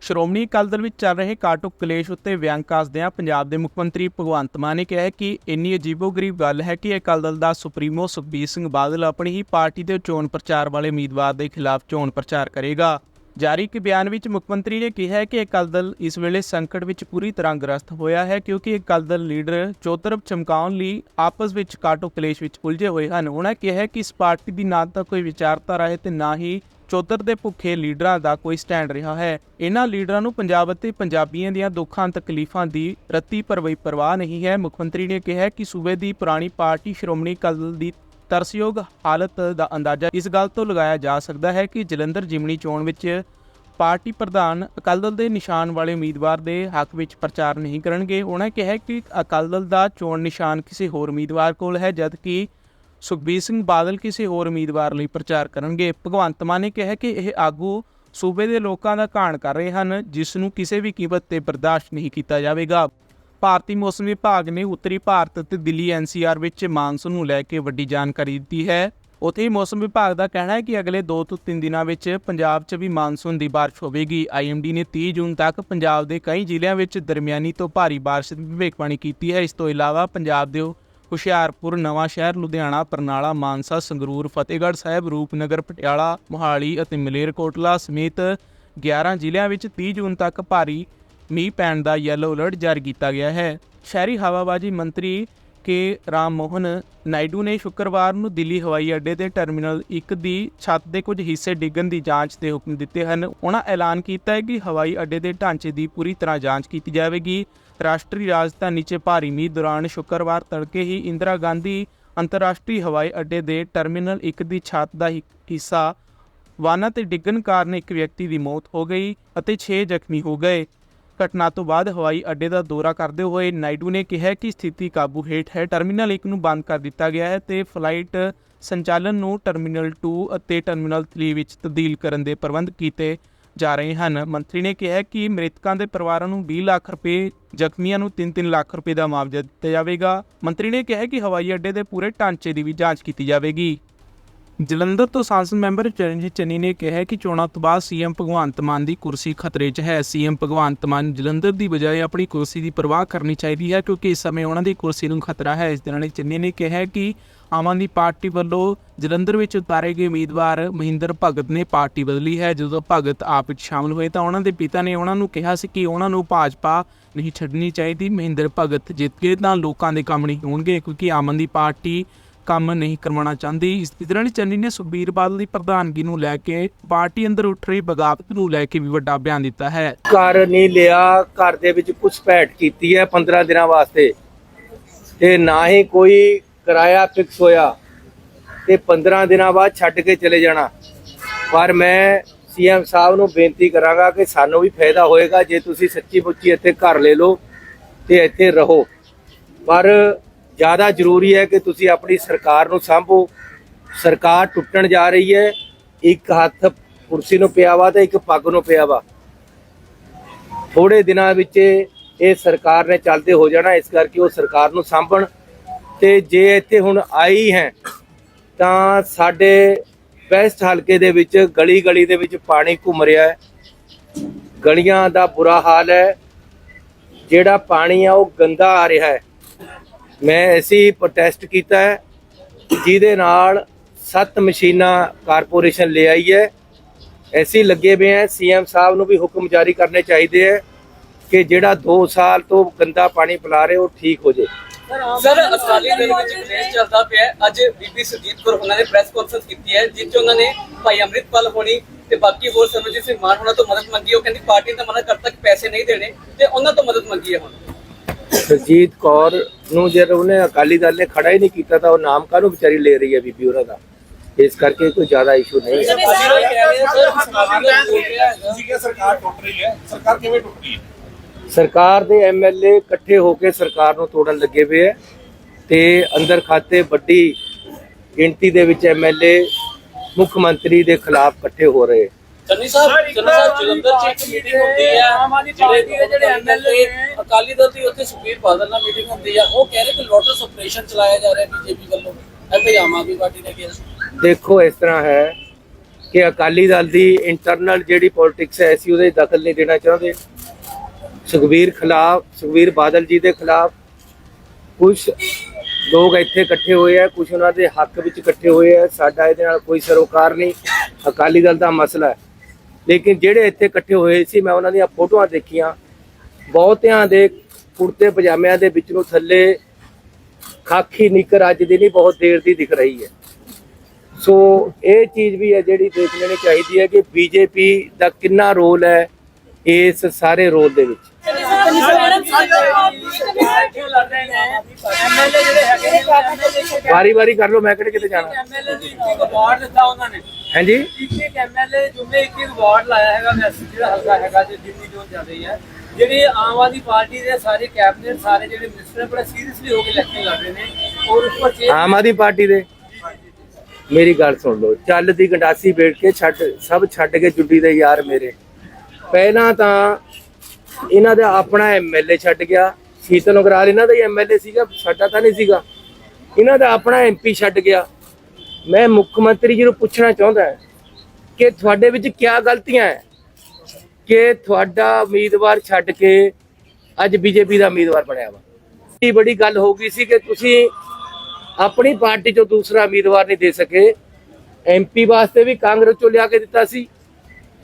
ਸ਼੍ਰੋਮਣੀ ਅਕਾਲੀ ਦਲ ਵਿੱਚ ਚੱਲ ਰਹੇ ਕਾਟੋ ਕਲੇਸ਼ ਉੱਤੇ ਵਿਅੰਗ ਕੱਸਦਿਆਂ ਪੰਜਾਬ ਦੇ ਮੁੱਖ ਮੰਤਰੀ ਭਗਵੰਤ ਮਾਨ ਨੇ ਕਿਹਾ ਹੈ ਕਿ ਇੰਨੀ ਅਜੀਬੋ-ਗਰੀਬ ਗੱਲ ਹੈ ਕਿ ਅਕਾਲੀ ਦਲ ਦਾ ਸੁਪਰੀਮੋ ਸੁਖਬੀਰ ਸਿੰਘ ਬਾਦਲ ਆਪਣੀ ਹੀ ਪਾਰਟੀ ਦੇ ਚੋਣ ਪ੍ਰਚਾਰ ਵਾਲੇ ਉਮੀਦਵਾਰ ਦੇ ਖਿਲਾਫ ਚੋਣ ਪ੍ਰਚਾਰ ਕਰੇਗਾ। ਜਾਰੀ ਇੱਕ ਬਿਆਨ ਵਿੱਚ ਮੁੱਖ ਮੰਤਰੀ ਨੇ ਕਿਹਾ ਕਿ ਅਕਾਲੀ ਦਲ ਇਸ ਵੇਲੇ ਸੰਕਟ ਵਿੱਚ ਪੂਰੀ ਤਰ੍ਹਾਂ ਗ੍ਰਸਤ ਹੋਇਆ ਹੈ ਕਿਉਂਕਿ ਅਕਾਲੀ ਦਲ ਲੀਡਰ ਚੌਤਰਫ ਚਮਕਾਉਣ ਲਈ ਆਪਸ ਵਿੱਚ ਕਾਟੋ ਕਲੇਸ਼ ਵਿੱਚ ਉਲਝੇ ਹੋਏ ਹਨ। ਉਹਨਾਂ ਕਿਹਾ ਕਿ ਇਸ ਪਾਰਟੀ ਦੀ ਨਾ ਤਾਂ ਕੋਈ ਵਿਚਾਰਧਾਰਾ ਹੈ ਤੇ ਨਾ ਹੀ ਚੌਧਰ ਦੇ ਭੁੱਖੇ ਲੀਡਰਾਂ ਦਾ ਕੋਈ ਸਟੈਂਡ ਰਿਹਾ ਹੈ। ਇਹਨਾਂ ਲੀਡਰਾਂ ਨੂੰ ਪੰਜਾਬ ਅਤੇ ਪੰਜਾਬੀਆਂ ਦੀਆਂ ਦੁੱਖਾਂ, ਤਕਲੀਫਾਂ ਦੀ ਰੱਤੀ ਪਰਵਈ ਪਰਵਾਹ ਨਹੀਂ ਹੈ। ਮੁੱਖ ਮੰਤਰੀ ਨੇ ਕਿਹਾ ਕਿ ਸੂਬੇ ਦੀ ਪੁਰਾਣੀ ਪਾਰਟੀ ਸ਼੍ਰੋਮਣੀ ਅਕਾਲੀ ਦਲ ਦੀ ਤਰਸਯੋਗ ਹਾਲਤ ਦਾ ਅੰਦਾਜ਼ਾ ਇਸ ਗੱਲ ਤੋਂ ਲਗਾਇਆ ਜਾ ਸਕਦਾ ਹੈ ਕਿ ਜਲੰਧਰ ਜਿਮਣੀ ਚੋਣ ਵਿੱਚ ਪਾਰਟੀ ਪ੍ਰਧਾਨ ਅਕਾਲੀ ਦਲ ਦੇ ਨਿਸ਼ਾਨ ਵਾਲੇ ਉਮੀਦਵਾਰ ਦੇ ਹੱਕ ਵਿੱਚ ਪ੍ਰਚਾਰ ਨਹੀਂ ਕਰਨਗੇ। ਉਹਨਾਂ ਕਿਹਾ ਕਿ ਅਕਾਲੀ ਦਲ ਦਾ ਚੋਣ ਨਿਸ਼ਾਨ ਕਿਸੇ ਹੋਰ ਉਮੀਦਵਾਰ ਕੋਲ ਹੈ, ਜਦਕਿ ਸੁਖਬੀਰ ਸਿੰਘ ਬਾਦਲ ਕਿਸੇ ਹੋਰ ਉਮੀਦਵਾਰ ਲਈ ਪ੍ਰਚਾਰ ਕਰਨਗੇ? ਭਗਵੰਤ ਮਾਨ ਨੇ ਕਿਹਾ ਕਿ ਇਹ ਆਗੂ ਸੂਬੇ ਦੇ ਲੋਕਾਂ ਦਾ ਘਾਣ ਕਰ ਰਹੇ ਹਨ, ਜਿਸ ਨੂੰ ਕਿਸੇ ਵੀ ਕੀਮਤ ਤੇ ਬਰਦਾਸ਼ਤ ਨਹੀਂ ਕੀਤਾ ਜਾਵੇਗਾ। ਭਾਰਤੀ ਮੌਸਮ ਵਿਭਾਗ ਨੇ ਉੱਤਰੀ ਭਾਰਤ ਅਤੇ ਦਿੱਲੀ ਐਨਸੀਆਰ ਵਿੱਚ ਮਾਨਸੂਨ ਨੂੰ ਲੈ ਕੇ ਵੱਡੀ ਜਾਣਕਾਰੀ ਦਿੱਤੀ ਹੈ। ਉੱਥੇ ਹੀ ਮੌਸਮ ਵਿਭਾਗ ਦਾ ਕਹਿਣਾ ਹੈ ਕਿ ਅਗਲੇ 2 ਤੋਂ 3 ਦਿਨਾਂ ਵਿੱਚ ਪੰਜਾਬ 'ਚ ਵੀ ਮਾਨਸੂਨ ਦੀ ਬਾਰਿਸ਼ ਹੋਵੇਗੀ। ਆਈਐਮਡੀ ਨੇ 30 ਜੂਨ ਤੱਕ ਪੰਜਾਬ ਦੇ ਕਈ ਜ਼ਿਲ੍ਹਿਆਂ ਵਿੱਚ ਦਰਮਿਆਨੀ ਤੋਂ ਭਾਰੀ ਬਾਰਿਸ਼ ਦੀ ਭਵਿੱਖਬਾਣੀ ਕੀਤੀ ਹੈ। ਇਸ ਤੋਂ ਇਲਾਵਾ ਪੰਜਾਬ ਦੇ ਹੁਸ਼ਿਆਰਪੁਰ, ਨਵਾਂ ਸ਼ਹਿਰ ਲੁਧਿਆਣਾ ਬਰਨਾਲਾ ਮਾਨਸਾ, ਸੰਗਰੂਰ, ਫਤਿਹਗੜ੍ਹ ਸਾਹਿਬ, ਰੂਪਨਗਰ, ਪਟਿਆਲਾ, ਮੋਹਾਲੀ ਅਤੇ ਮਲੇਰਕੋਟਲਾ ਸਮੇਤ 11 ਜ਼ਿਲ੍ਹਿਆਂ ਵਿੱਚ 30 ਜੂਨ ਤੱਕ ਭਾਰੀ ਮੀਂਹ ਪੈਣ ਦਾ ਯੈਲੋ ਅਲਰਟ ਜਾਰੀ ਕੀਤਾ ਗਿਆ ਹੈ। ਸ਼ਹਿਰੀ ਹਵਾਬਾਜ਼ੀ ਮੰਤਰੀ ਕੇ. ਰਾਮ ਮੋਹਨ ਨਾਇਡੂ ਨੇ ਸ਼ੁੱਕਰਵਾਰ ਨੂੰ ਦਿੱਲੀ ਹਵਾਈ ਅੱਡੇ ਦੇ ਟਰਮੀਨਲ 1 ਦੀ ਛੱਤ ਦੇ ਕੁਝ ਹਿੱਸੇ ਡਿੱਗਣ ਦੀ ਜਾਂਚ ਦੇ ਹੁਕਮ ਦਿੱਤੇ ਹਨ। ਉਹਨਾਂ ਐਲਾਨ ਕੀਤਾ ਹੈ ਕਿ ਹਵਾਈ ਅੱਡੇ ਦੇ ਢਾਂਚੇ ਦੀ ਪੂਰੀ ਤਰ੍ਹਾਂ ਜਾਂਚ ਕੀਤੀ ਜਾਵੇਗੀ। ਰਾਸ਼ਟਰੀ ਰਾਜਧਾਨੀ 'ਚ ਭਾਰੀ ਮੀਂਹ ਦੌਰਾਨ ਸ਼ੁੱਕਰਵਾਰ ਤੜਕੇ ਹੀ ਇੰਦਰਾ ਗਾਂਧੀ ਅੰਤਰਰਾਸ਼ਟਰੀ ਹਵਾਈ ਅੱਡੇ ਦੇ ਟਰਮੀਨਲ 1 ਦੀ ਛੱਤ ਦਾ ਹਿੱਸਾ ਵਾਹਨਾਂ ਤੇ ਡਿੱਗਣ ਕਾਰਨ ਇੱਕ ਵਿਅਕਤੀ ਦੀ ਮੌਤ ਹੋ ਗਈ ਅਤੇ 6 ਜ਼ਖਮੀ ਹੋ ਗਏ। ਘਟਨਾ ਤੋਂ ਬਾਅਦ ਹਵਾਈ ਅੱਡੇ ਦਾ ਦੌਰਾ ਕਰਦੇ ਹੋਏ ਨਾਇਡੂ ਨੇ ਕਿਹਾ ਕਿ ਸਥਿਤੀ ਕਾਬੂ ਹੇਠ ਹੈ। ਟਰਮੀਨਲ 1 ਨੂੰ ਬੰਦ ਕਰ ਦਿੱਤਾ ਗਿਆ ਹੈ ਤੇ ਫਲਾਈਟ ਸੰਚਾਲਨ ਨੂੰ ਟਰਮੀਨਲ 2 ਅਤੇ ਟਰਮੀਨਲ 3 ਵਿੱਚ ਤਬਦੀਲ ਕਰਨ ਦੇ ਪ੍ਰਬੰਧ ਕੀਤੇ ਜਾ ਰਹੇ ਹਨ। ਮੰਤਰੀ ਨੇ ਕਿਹਾ ਕਿ ਮ੍ਰਿਤਕਾਂ ਦੇ ਪਰਿਵਾਰਾਂ ਨੂੰ 20 ਲੱਖ ਰੁਪਏ, ਜ਼ਖਮੀਆਂ ਨੂੰ 3-3 ਲੱਖ ਰੁਪਏ ਦਾ ਮੁਆਵਜ਼ਾ ਦਿੱਤਾ ਜਾਵੇਗਾ। ਮੰਤਰੀ ਨੇ ਕਿਹਾ ਕਿ ਹਵਾਈ ਅੱਡੇ ਦੇ ਪੂਰੇ ਢਾਂਚੇ ਦੀ ਵੀ ਜਾਂਚ ਕੀਤੀ ਜਾਵੇਗੀ। ਜਲੰਧਰ ਤੋਂ ਸੰਸਦ ਮੈਂਬਰ ਚਰਨਜੀਤ ਚੰਨੀ ਨੇ ਕਿਹਾ ਕਿ ਚੋਣਾਂ ਤੋਂ ਬਾਅਦ ਸੀਐਮ ਭਗਵੰਤ ਮਾਨ ਦੀ ਕੁਰਸੀ ਖਤਰੇ 'ਚ ਹੈ। ਸੀਐਮ ਭਗਵੰਤ ਮਾਨ ਜਲੰਧਰ ਦੀ ਬਜਾਏ ਆਪਣੀ ਕੁਰਸੀ ਦੀ ਪਰਵਾਹ ਕਰਨੀ ਚਾਹੀਦੀ ਹੈ, ਕਿਉਂਕਿ ਇਸ ਸਮੇਂ ਉਹਨਾਂ ਦੀ ਕੁਰਸੀ ਨੂੰ ਖਤਰਾ ਹੈ। ਇਸ ਦੇ ਨਾਲ ਚੰਨੀ ਨੇ ਕਿਹਾ ਕਿ ਆਮ ਆਦਮੀ ਪਾਰਟੀ ਵੱਲੋਂ ਜਲੰਧਰ ਵਿੱਚ ਉਤਾਰੇ ਗਏ ਉਮੀਦਵਾਰ ਮਹਿੰਦਰ ਭਗਤ ਨੇ ਪਾਰਟੀ ਬਦਲੀ ਹੈ। ਜਦੋਂ ਭਗਤ ਆਪ ਵਿੱਚ ਸ਼ਾਮਲ ਹੋਏ ਤਾਂ ਉਹਨਾਂ ਦੇ ਪਿਤਾ ਨੇ ਉਹਨਾਂ ਨੂੰ ਕਿਹਾ ਸੀ ਕਿ ਉਹਨਾਂ ਨੂੰ ਭਾਜਪਾ ਨਹੀਂ ਛੱਡਣੀ ਚਾਹੀਦੀ। ਮਹਿੰਦਰ ਭਗਤ ਜਿੱਤ ਗਏ ਤਾਂ ਲੋਕਾਂ ਦੇ ਕੰਮ ਨਹੀਂ ਹੋਣਗੇ ਕਿਉਂਕਿ ਆਮ ਆਦਮੀ ਪਾਰਟੀ ਕੰਮ ਨਹੀਂ ਕਰਵਾਉਣਾ ਚਾਹੁੰਦੀ। ਇਸ ਦੌਰਾਨ ਚੰਨੀ ਨੇ ਸੁਖਬੀਰ ਬਾਦਲ ਦੀ ਪ੍ਰਧਾਨਗੀ ਨੂੰ ਲੈ ਕੇ ਪਾਰਟੀ ਅੰਦਰ ਉੱਠ ਰਹੀ ਬਗਾਵਤ ਨੂੰ ਲੈ ਕੇ ਵੀ ਵੱਡਾ ਬਿਆਨ ਦਿੱਤਾ ਹੈ। ਘਰ ਨਹੀਂ ਲਿਆ, ਘਰ ਦੇ ਵਿੱਚ ਘੁਸਪੈਠ ਕੀਤੀ ਹੈ 15 ਦਿਨਾਂ ਵਾਸਤੇ। ਤੇ ਨਾ ਹੀ ਕੋਈ ਕਿਰਾਇਆ ਫਿਕਸ ਹੋਇਆ ਤੇ 15 ਦਿਨਾਂ ਬਾਅਦ ਛੱਡ ਕੇ ਚਲੇ ਜਾਣਾ। ਪਰ ਮੈਂ ਸੀਐਮ ਸਾਹਿਬ ਨੂੰ ਬੇਨਤੀ ਕਰਾਂਗਾ ਕਿ ਸਾਨੂੰ ਵੀ ਫਾਇਦਾ ਹੋਏਗਾ ਜੇ ਤੁਸੀਂ ਸੱਚੀ ਮੁੱਚੀ ਇੱਥੇ ਘਰ ਲੈ ਲਓ ਤੇ ਇੱਥੇ ਰਹੋ। ਪਰ ਜ਼ਿਆਦਾ ਜ਼ਰੂਰੀ ਹੈ ਕਿ ਤੁਸੀਂ ਆਪਣੀ ਸਰਕਾਰ ਨੂੰ ਸੰਭੋ। ਸਰਕਾਰ ਟੁੱਟਣ ਜਾ ਰਹੀ ਹੈ। ਇੱਕ ਹੱਥ ਕੁਰਸੀ ਨੂੰ ਪਿਆ ਵਾ ਤੇ ਇੱਕ ਪੱਗ ਨੂੰ ਪਿਆ ਵਾ। ਥੋੜੇ ਦਿਨਾਂ ਵਿੱਚ ਇਹ ਸਰਕਾਰ ਨੇ ਚੱਲਦੇ ਹੋ ਜਾਣਾ, ਇਸ ਕਰਕੇ ਉਹ ਸਰਕਾਰ ਨੂੰ ਸਾਂਭਣ। ਤੇ ਜੇ ਇੱਥੇ ਹੁਣ ਆਈ ਹੈ, ਤਾਂ ਸਾਡੇ ਵੈਸਟ ਹਲਕੇ ਦੇ ਵਿੱਚ ਗਲੀ ਗਲੀ ਦੇ ਵਿੱਚ ਪਾਣੀ ਘੁੰਮ ਰਿਹਾ ਹੈ। ਗਲੀਆਂ ਦਾ ਬੁਰਾ ਹਾਲ ਹੈ। ਜਿਹੜਾ ਪਾਣੀ ਆ, ਉਹ ਗੰਦਾ ਆ ਰਿਹਾ ਹੈ। ਮੈਂ ਐਸੀ ਪ੍ਰੋਟੈਸਟ ਕੀਤਾ ਹੈ, ਜਿਹਦੇ ਨਾਲ ਸੱਤ ਮਸ਼ੀਨਾਂ ਕਾਰਪੋਰੇਸ਼ਨ ਲੈ ਆਈ ਹੈ। ਐਸੀ ਲੱਗੇ ਹੋਏ ਹੈ, ਸੀਐਮ ਸਾਹਿਬ ਨੂੰ ਵੀ ਹੁਕਮ ਜਾਰੀ ਕਰਨੇ ਚਾਹੀਦੇ ਹੈ ਕਿ ਜਿਹੜਾ 2 ਸਾਲ ਤੋਂ ਗੰਦਾ ਪਾਣੀ ਪਿਲਾ ਰਹੇ, ਉਹ ਠੀਕ ਹੋ ਜੇ ਸਰ ਅਕਾਲੀ ਦਲ ਵਿੱਚ ਕਲੇਸ਼ ਚੱਲਦਾ ਪਿਆ ਹੈ। ਅੱਜ ਬੀਬੀ ਸੁਜੀਤ ਕੌਰ ਉਹਨਾਂ ਨੇ ਪ੍ਰੈਸ ਕਾਨਫਰੰਸ ਕੀਤੀ ਹੈ ਜਿਸ 'ਚ ਉਹਨਾਂ ਨੇ ਭਾਈ ਅੰਮ੍ਰਿਤਪਾਲ ਹੋਣੀ ਤੇ ਬਾਕੀ ਹੋਰ ਸਰਵਜੀਤ ਸਿੰਘ ਮਾਨ ਹੋਣਾ ਤੋਂ ਮਦਦ ਮੰਗੀ। ਉਹ ਕਹਿੰਦੀ ਪਾਰਟੀ ਨੇ ਤਾਂ ਮਨਾ ਕਰਤਾ ਕਿ ਪੈਸੇ ਨਹੀਂ ਦੇਣੇ ਤੇ ਉਹਨਾਂ ਤੋਂ ਮਦਦ ਮੰਗੀ ਹੈ ਹੁਣ। ਸੁਰਜੀਤ ਕੌਰ ਨੂੰ ਜੇ ਉਹਨੇ ਅਕਾਲੀ ਦਲ ਨੇ ਖੜਾ ਹੀ ਨਹੀਂ ਕੀਤਾ ਤਾਂ ਉਹ ਨਾਮ ਕਾਹਨੂੰ ਵਿਚਾਰੀ ਲੈ ਰਹੀ ਹੈ ਬੀਬੀ ਉਹਨਾਂ ਦਾ? ਇਸ ਕਰਕੇ ਕੋਈ ਜ਼ਿਆਦਾ ਇਸ਼ੂ ਨਹੀਂ ਹੈ। ਅਕਾਲੀ ਦਲ ਕਹਿ ਰਹੇ ਆ ਸਰ ਅਕਾਲੀ ਦਲ ਬੋਲ ਰਿਹਾ ਹੈਗਾ। ਤੁਸੀਂ ਕਿ ਸਰਕਾਰ ਟੁੱਟ ਰਹੀ ਹੈ। ਸਰਕਾਰ ਕਿਵੇਂ ਟੁੱਟ ਰਹੀ ਹੈ? ਸਰਕਾਰ ਦੇ ਐਮਐਲਏ ਇਕੱਠੇ ਹੋ ਕੇ ਸਰਕਾਰ ਨੂੰ ਤੋੜਨ ਲੱਗੇ ਹੋਏ ਹੈ ਤੇ ਅੰਦਰ ਖਾਤੇ ਵੱਡੀ ਗਿਣਤੀ ਦੇ ਵਿੱਚ ਐਮਐਲਏ ਮੁੱਖ ਮੰਤਰੀ ਦੇ ਖਿਲਾਫ ਇਕੱਠੇ ਹੋ ਰਹੇ ਚੰਨੀ ਸਾਹਿਬ ਚੰਨੀ ਸਾਹਿਬ ਜਲੰਧਰ 'ਚ ਇੱਕ ਮੀਟਿੰਗ ਹੁੰਦੀ ਹੈ ਜਿਹੜੇ ਜਿਹੜੇ ਐਮਐਲਏ ਅਕਾਲੀ ਦਲ ਦੀ ਉੱਥੇ ਸੁਖਬੀਰ ਬਾਦਲ ਨਾਲ ਮੀਟਿੰਗ ਹੁੰਦੀ ਆ। ਉਹ ਕਹਿ ਰਹੇ ਕਿ ਲੋਟਸ ਆਪਰੇਸ਼ਨ ਚਲਾਇਆ ਜਾ ਰਿਹਾ ਬੀਜੇਪੀ ਵੱਲੋਂ। ਇਹ ਤੇ ਆਮ ਆਦਮੀ ਪਾਰਟੀ ਨੇ ਕਿਹਾ ਦੇਖੋ ਇਸ ਤਰ੍ਹਾਂ ਹੈ ਕਿ ਅਕਾਲੀ ਦਲ ਦੀ ਇੰਟਰਨਲ ਜਿਹੜੀ ਪੋਲਿਟਿਕਸ ਹੈ ਅਸੀਂ ਉਹਦੇ ਦਖਲ ਨਹੀਂ ਦੇਣਾ ਚਾਹੁੰਦੇ। ਸੁਖਬੀਰ ਖਿਲਾਫ, ਸੁਖਬੀਰ ਬਾਦਲ ਜੀ ਦੇ ਖਿਲਾਫ ਕੁਝ ਲੋਕ ਇੱਥੇ ਇਕੱਠੇ ਹੋਏ ਆ ਕੁਝ ਉਹਨਾਂ ਦੇ ਹੱਕ ਵਿੱਚ ਇਕੱਠੇ ਹੋਏ ਆ, ਸਾਡਾ ਇਹਦੇ ਨਾਲ ਕੋਈ ਸਰੋਕਾਰ ਨਹੀਂ, ਅਕਾਲੀ ਦਲ ਦਾ ਮਸਲਾ ਹੈ। ਲੇਕਿਨ ਜਿਹੜੇ ਇੱਥੇ ਇਕੱਠੇ ਹੋਏ ਸੀ, ਮੈਂ ਉਹਨਾਂ ਦੀਆਂ ਫੋਟੋਆਂ ਦੇਖੀਆਂ, ਬਹੁਤਿਆਂ ਦੇ ਕੁੜਤੇ ਪਜਾਮਿਆਂ ਦੇ ਵਿੱਚ ਨੂੰ ਥੱਲੇ ਖਾਕੀ ਨਿੱਕਰ ਅੱਜ ਦੀ ਨਹੀਂ, ਬਹੁਤ ਦੇਰ ਦੀ ਦਿਖ ਰਹੀ ਹੈ। ਸੋ ਇਹ ਚੀਜ਼ ਵੀ ਹੈ ਜਿਹੜੀ ਦੇਖ ਲੈਣੀ ਚਾਹੀਦੀ ਹੈ ਕਿ ਬੀਜੇਪੀ ਦਾ ਕਿੰਨਾ ਰੋਲ ਹੈ ਇਸ ਸਾਰੇ ਰੋਲ ਦੇ ਵਿੱਚ। ਵਾਰੀ ਵਾਰੀ ਕਰ ਲਓ ਮੈਂ ਕਿਹੜੇ ਕਿਤੇ ਜਾਣਾ? ਹਾਂਜੀ? ਇੱਕ ਇੱਕ ਐਮਐਲਏ ਜੁਮਲੇ ਇੱਕ ਇੱਕ ਅਵਾਰਡ ਲਾਇਆ ਹੈਗਾ ਵੈਸੇ ਜਿਹੜਾ ਹਲਕਾ ਹੈਗਾ ਜੇ ਜਿੰਨੀ ਜੋਨ ਚੱਲ ਰਹੀ ਹੈ ਜਿਹੜੇ ਆਮ ਆਦਮੀ ਪਾਰਟੀ ਦੇ ਸਾਰੇ ਕੈਬਨਿਟ ਸਾਰੇ ਜਿਹੜੇ ਮਿਨਿਸਟਰ ਬੜਾ ਸੀਰੀਅਸਲੀ ਹੋ ਕੇ ਇਲੈਕਸ਼ਨ ਲੜ ਰਹੇ ਨੇ ਔਰ ਉਸ ਪਰ ਚੇਂਜ ਆਮ ਆਦਮੀ ਪਾਰਟੀ ਦੇ। ਮੇਰੀ ਗੱਲ ਸੁਣ ਲਓ ਚੱਲ ਦੀ ਗੰਡਾਸੀ ਬੈਠ ਕੇ ਛੱਡ ਸਭ ਛੱਡ ਕੇ ਜੁੱਡੀ ਦੇ ਯਾਰ ਮੇਰੇ। ਪਹਿਲਾਂ ਤਾਂ ਇਹਨਾਂ ਦਾ ਆਪਣਾ ਐਮਐਲਏ ਛੱਡ ਗਿਆ, ਸ਼ੀਤਲ ਅਗਰਾਲ ਇਹਨਾਂ ਦਾ ਹੀ ਐਮਐਲਏ ਸੀਗਾ, ਸਾਡਾ ਤਾਂ ਨਹੀਂ ਸੀਗਾ। ਇਹਨਾਂ ਦਾ ਆਪਣਾ ਐਮਪੀ ਛੱਡ ਗਿਆ। ਮੈਂ ਮੁੱਖ ਮੰਤਰੀ ਜੀ ਨੂੰ ਪੁੱਛਣਾ ਚਾਹੁੰਦਾ ਕਿ ਤੁਹਾਡੇ ਵਿੱਚ ਕੀ ਗਲਤੀਆਂ ਹੈ? ਕਿ ਤੁਹਾਡਾ ਉਮੀਦਵਾਰ ਛੱਡ ਕੇ ਅੱਜ ਬੀਜੇਪੀ ਦਾ ਉਮੀਦਵਾਰ ਬਣਿਆ ਵਾ? ਇਹ ਬੜੀ ਗੱਲ ਹੋ ਗਈ ਸੀ ਕਿ ਤੁਸੀਂ ਆਪਣੀ ਪਾਰਟੀ ਚੋਂ ਦੂਸਰਾ ਉਮੀਦਵਾਰ ਨਹੀਂ ਦੇ ਸਕੇ। ਐਮਪੀ ਵਾਸਤੇ ਵੀ ਕਾਂਗਰਸ ਚੋਂ ਲਿਆ ਕੇ ਦਿੱਤਾ ਸੀ।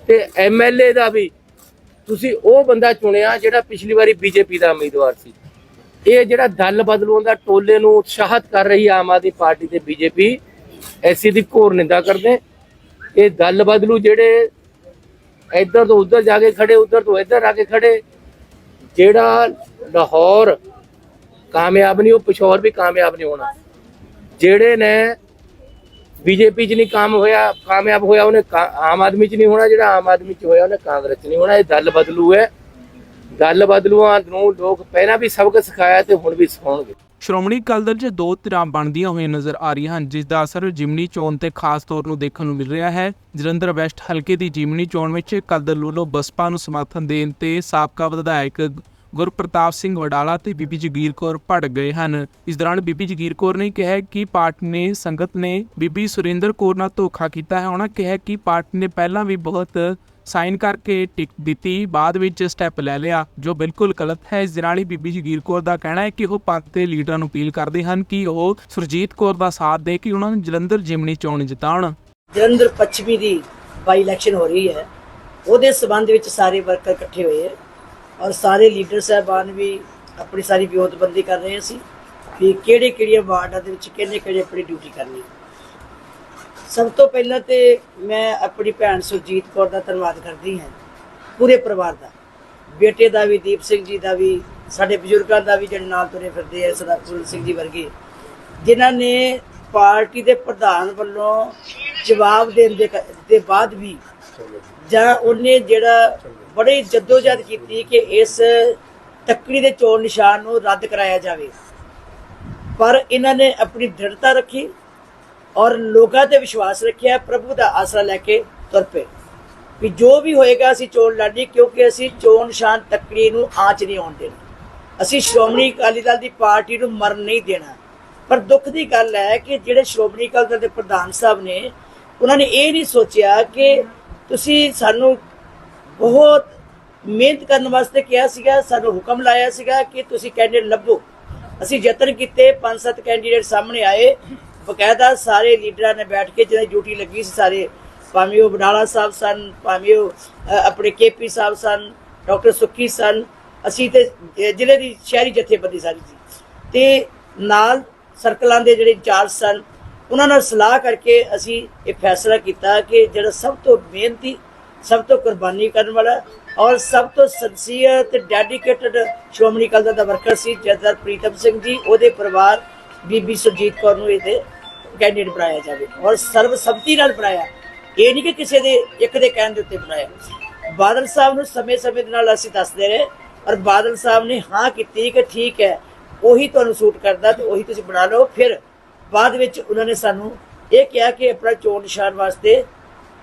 ਤੇ ਐਮਐਲਏ ਦਾ ਵੀ ਤੁਸੀਂ ਉਹ ਬੰਦਾ ਚੁਣਿਆ ਜਿਹੜਾ ਪਿਛਲੀ ਵਾਰੀ ਬੀਜੇਪੀ ਦਾ ਉਮੀਦਵਾਰ ਸੀ। ਇਹ ਜਿਹੜਾ ਦਲ ਬਦਲੂਆਂ ਦਾ ਟੋਲੇ ਨੂੰ ਉਤਸ਼ਾਹਤ ਕਰ ਰਹੀ ਆਮ ਆਦਮੀ ਪਾਰਟੀ ਤੇ ਬੀਜੇਪੀ ਐਸੀ ਦੀ ਘੋਰ ਨਿੰਦਾ ਕਰਦੇ। ਇਹ ਦਲ ਬਦਲੂ ਜਿਹੜੇ ਇੱਧਰ ਤੋਂ ਉੱਧਰ ਜਾ ਕੇ ਖੜੇ, ਉੱਧਰ ਤੋਂ ਇੱਧਰ ਆ ਕੇ ਖੜੇ। ਜਿਹੜਾ ਲਾਹੌਰ ਕਾਮਯਾਬ ਨਹੀਂ, ਉਹ ਪਿਸ਼ੌਰ ਵੀ ਕਾਮਯਾਬ ਨਹੀਂ ਹੋਣਾ। ਜਿਹੜੇ ਨੇ ਬੀਜੇਪੀ 'ਚ ਨਹੀਂ ਕੰਮ ਹੋਇਆ, ਕਾਮਯਾਬ ਹੋਇਆ, ਉਹਨੇ ਆਮ ਆਦਮੀ 'ਚ ਨਹੀਂ ਹੋਣਾ, ਜਿਹੜਾ ਆਮ ਆਦਮੀ 'ਚ ਹੋਇਆ, ਉਹਨੇ ਕਾਂਗਰਸ 'ਚ ਨਹੀਂ ਹੋਣਾ, ਇਹ ਦਲ ਬਦਲੂ ਹੈ। ਦਲ ਬਦਲੂਆਂ ਨੂੰ ਲੋਕ ਪਹਿਲਾਂ ਵੀ ਸਬਕ ਸਿਖਾਇਆ ਤੇ ਹੁਣ ਵੀ ਸਿਖਾਉਣਗੇ। ਸ਼੍ਰੋਮਣੀ ਅਕਾਲੀ ਦਲ 'ਚ ਦੋ ਧਿਰਾਂ ਬਣਦੀਆਂ ਹੋਈਆਂ ਨਜ਼ਰ ਆ ਰਹੀਆਂ ਹਨ, ਜਿਸ ਦਾ ਅਸਰ ਜਿਮਨੀ ਚੋਣ ਤੇ ਖਾਸ ਤੌਰ ਨੂੰ ਦੇਖਣ ਨੂੰ ਮਿਲ ਰਿਹਾ ਹੈ। ਜਲੰਧਰ ਵੈਸਟ ਹਲਕੇ ਦੀ ਜਿਮਨੀ ਚੋਣ ਵਿੱਚ ਅਕਾਲੀ ਦਲ ਵੱਲੋਂ ਬਸਪਾ ਨੂੰ ਸਮਰਥਨ ਦੇਣ ਤੇ ਸਾਬਕਾ ਵਿਧਾਇਕ ਗੁਰਪ੍ਰਤਾਪ ਸਿੰਘ ਵਡਾਲਾ ਤੇ ਬੀਬੀ ਜਗੀਰ ਕੌਰ ਭੜ ਗਏ ਹਨ। ਇਸ ਦੌਰਾਨ ਬੀਬੀ ਜਗੀਰ ਕੌਰ ਨੇ ਕਿਹਾ ਕਿ ਪਾਰਟੀ ਨੇ, ਸੰਗਤ ਨੇ ਬੀਬੀ ਸੁਰਿੰਦਰ ਕੌਰ ਨਾਲ ਧੋਖਾ ਕੀਤਾ ਹੈ। ਉਹਨਾਂ ਕਿਹਾ ਕਿ ਪਾਰਟੀ ਨੇ ਪਹਿਲਾਂ ਵੀ ਬਹੁਤ ਸਾਈਨ ਕਰਕੇ ਟਿਕ ਦਿੱਤੀ, ਬਾਅਦ ਵਿੱਚ ਸਟੈਪ ਲੈ ਲਿਆ, ਜੋ ਬਿਲਕੁਲ ਗਲਤ ਹੈ। ਇਸ ਦੇ ਨਾਲ ਹੀ ਬੀਬੀ ਜਗੀਰ ਕੌਰ ਦਾ ਕਹਿਣਾ ਹੈ ਕਿ ਉਹ ਪੰਥ ਦੇ ਲੀਡਰਾਂ ਨੂੰ ਅਪੀਲ ਕਰਦੇ ਹਨ ਕਿ ਉਹ ਸੁਰਜੀਤ ਕੌਰ ਦਾ ਸਾਥ ਦੇ ਕੇ ਉਹਨਾਂ ਨੂੰ ਜਲੰਧਰ ਜਿਮਨੀ ਚੋਣ ਜਿਤਾਉਣ। ਜਲੰਧਰ ਪੱਛਮੀ ਦੀ ਬਾਈ ਇਲੈਕਸ਼ਨ ਹੋ ਰਹੀ ਹੈ। ਉਹਦੇ ਸਬੰਧ ਵਿੱਚ ਸਾਰੇ ਵਰਕਰ ਇਕੱਠੇ ਹੋਏ ਹੈ। ਔਰ ਸਾਰੇ ਲੀਡਰ ਸਾਹਿਬਾਨ ਵੀ ਆਪਣੀ ਸਾਰੀ ਵਿਉਂਤਬੰਦੀ ਕਰ ਰਹੇ ਸੀ ਕਿ ਕਿਹੜੇ ਕਿਹੜੀਆਂ ਵਾਰਡਾਂ ਦੇ ਵਿੱਚ ਕਿਹਨੇ ਕਿਹੜੇ ਆਪਣੀ ਡਿਊਟੀ ਕਰਨੀ ਸਭ ਤੋਂ ਪਹਿਲਾਂ ਤੇ ਮੈਂ ਆਪਣੀ ਭੈਣ ਸੁਰਜੀਤ ਕੌਰ ਦਾ ਧੰਨਵਾਦ ਕਰਦੀ ਹਾਂ ਪੂਰੇ ਪਰਿਵਾਰ ਦਾ। ਬੇਟੇ ਦਾ ਵੀ, ਦੀਪ ਸਿੰਘ ਜੀ ਦਾ ਵੀ, ਸਾਡੇ ਬਜ਼ੁਰਗਾਂ ਦਾ ਵੀ ਜਿਹੜੇ ਨਾਲ ਤੁਰੇ ਫਿਰਦੇ ਆ ਸਰਦਾਰ ਫੂਲ ਸਿੰਘ ਜੀ ਵਰਗੇ, ਜਿਨ੍ਹਾਂ ਨੇ ਪਾਰਟੀ ਦੇ ਪ੍ਰਧਾਨ ਵੱਲੋਂ ਜਵਾਬ ਦੇਣ ਦੇ ਕ- ਦੇ ਬਾਅਦ ਵੀ ਜਾਂ ਉਹਨੇ ਜਿਹੜਾ ਬੜੀ ਜਦੋਜਹਿਦ ਕੀਤੀ ਕਿ ਇਸ ਤੱਕੜੀ ਦੇ ਚੋਣ ਨਿਸ਼ਾਨ ਨੂੰ ਰੱਦ ਕਰਾਇਆ ਜਾਵੇ। ਪਰ ਇਹਨਾਂ ਨੇ ਆਪਣੀ ਦ੍ਰਿੜਤਾ ਰੱਖੀ ਔਰ ਲੋਕਾਂ ਤੇ ਵਿਸ਼ਵਾਸ ਰੱਖਿਆ, ਪ੍ਰਭੂ ਦਾ ਆਸਰਾ ਲੈ ਕੇ ਤੁਰ ਪਏ ਵੀ ਜੋ ਵੀ ਹੋਏਗਾ ਅਸੀਂ ਚੋਣ ਲੜਨੀ, ਕਿਉਂਕਿ ਅਸੀਂ ਚੋਣ ਨਿਸ਼ਾਨ ਤੱਕੜੀ ਨੂੰ ਆਂਚ ਨਹੀਂ ਆਉਣ ਦੇਣਾ। ਅਸੀਂ ਸ਼੍ਰੋਮਣੀ ਅਕਾਲੀ ਦਲ ਦੀ ਪਾਰਟੀ ਨੂੰ ਮਰਨ ਨਹੀਂ ਦੇਣਾ। ਪਰ ਦੁੱਖ ਦੀ ਗੱਲ ਹੈ ਕਿ ਜਿਹੜੇ ਸ਼੍ਰੋਮਣੀ ਅਕਾਲੀ ਦਲ ਦੇ ਪ੍ਰਧਾਨ ਸਾਹਿਬ ਨੇ, ਉਹਨਾਂ ਨੇ ਇਹ ਨਹੀਂ ਸੋਚਿਆ ਕਿ ਤੁਸੀਂ ਸਾਨੂੰ ਬਹੁਤ ਮਿਹਨਤ ਕਰਨ ਵਾਸਤੇ ਕਿਹਾ ਸੀਗਾ, ਸਾਨੂੰ ਹੁਕਮ ਲਾਇਆ ਸੀਗਾ ਕਿ ਤੁਸੀਂ ਕੈਂਡੀਡੇਟ ਲੱਭੋ। ਅਸੀਂ ਯਤਨ ਕੀਤੇ ਪੰਜ ਸੱਤ ਕੈਂਡੀਡੇਟ ਸਾਹਮਣੇ ਆਏ। ਬਕਾਇਦਾ ਸਾਰੇ ਲੀਡਰਾਂ ਨੇ ਬੈਠ ਕੇ ਜਿਹਨਾਂ ਡਿਊਟੀ ਲੱਗੀ ਸੀ, ਸਾਰੇ ਭਾਵੇਂ ਉਹ ਬਡਾਲਾ ਸਾਹਿਬ ਸਨ, ਭਾਵੇਂ ਉਹ ਆਪਣੇ ਕੇਪੀ ਸਾਹਿਬ ਸਨ, ਡਾਕਟਰ ਸੁੱਖੀ ਸਨ, ਅਸੀਂ ਤੇ ਜ਼ਿਲ੍ਹੇ ਦੀ ਸ਼ਹਿਰੀ ਜਥੇਬੰਦੀ ਸਾਰੀ ਸੀ। ਤੇ ਨਾਲ ਸਰਕਲਾਂ ਦੇ ਜਿਹੜੇ ਇੰਚਾਰਜ ਸਨ, ਉਹਨਾਂ ਨਾਲ ਸਲਾਹ ਕਰਕੇ ਅਸੀਂ ਇਹ ਫੈਸਲਾ ਕੀਤਾ ਕਿ ਜਿਹੜਾ ਸਭ ਤੋਂ ਮਿਹਨਤੀ ਸਭ ਤੋਂ ਕੁਰਬਾਨੀ ਕਰਨ ਵਾਲਾ ਔਰ ਸਭ ਤੋਂ ਸੰਸੀਅਰ ਤੇ ਡੈਡੀਕੇਟਡ ਸ਼੍ਰੋਮਣੀ ਅਕਾਲੀ ਦਲ ਦਾ ਵਰਕਰ ਸੀ, ਜਥੇਦਾਰ ਪ੍ਰੀਤਮ ਸਿੰਘ ਜੀ, ਉਹਦੇ ਪਰਿਵਾਰ ਬੀਬੀ ਸੁਰਜੀਤ ਕੌਰ ਨੂੰ ਇਹਦੇ ਕੈਂਡੀਡੇਟ ਬਣਾਇਆ ਜਾਵੇ ਔਰ ਸਰਬਸੰਮਤੀ ਨਾਲ ਬਣਾਇਆ। ਇਹ ਨਹੀਂ ਕਿ ਕਿਸੇ ਦੇ ਇੱਕ ਦੇ ਕਹਿਣ ਦੇ ਉੱਤੇ ਬਣਾਇਆ। ਬਾਦਲ ਸਾਹਿਬ ਨੂੰ ਸਮੇਂ-ਸਮੇਂ ਦੇ ਨਾਲ ਅਸੀਂ ਦੱਸਦੇ ਰਹੇ ਔਰ ਬਾਦਲ ਸਾਹਿਬ ਨੇ ਹਾਂ ਕੀਤੀ ਕਿ ਠੀਕ ਹੈ, ਉਹੀ ਤੁਹਾਨੂੰ ਸੂਟ ਕਰਦਾ ਤੇ ਉਹੀ ਤੁਸੀਂ ਬਣਾ ਲਓ। ਫਿਰ ਬਾਅਦ ਵਿੱਚ ਉਹਨਾਂ ਨੇ ਸਾਨੂੰ ਇਹ ਕਿਹਾ ਕਿ ਆਪਣਾ ਚੋਣ ਨਿਸ਼ਾਨ ਵਾਸਤੇ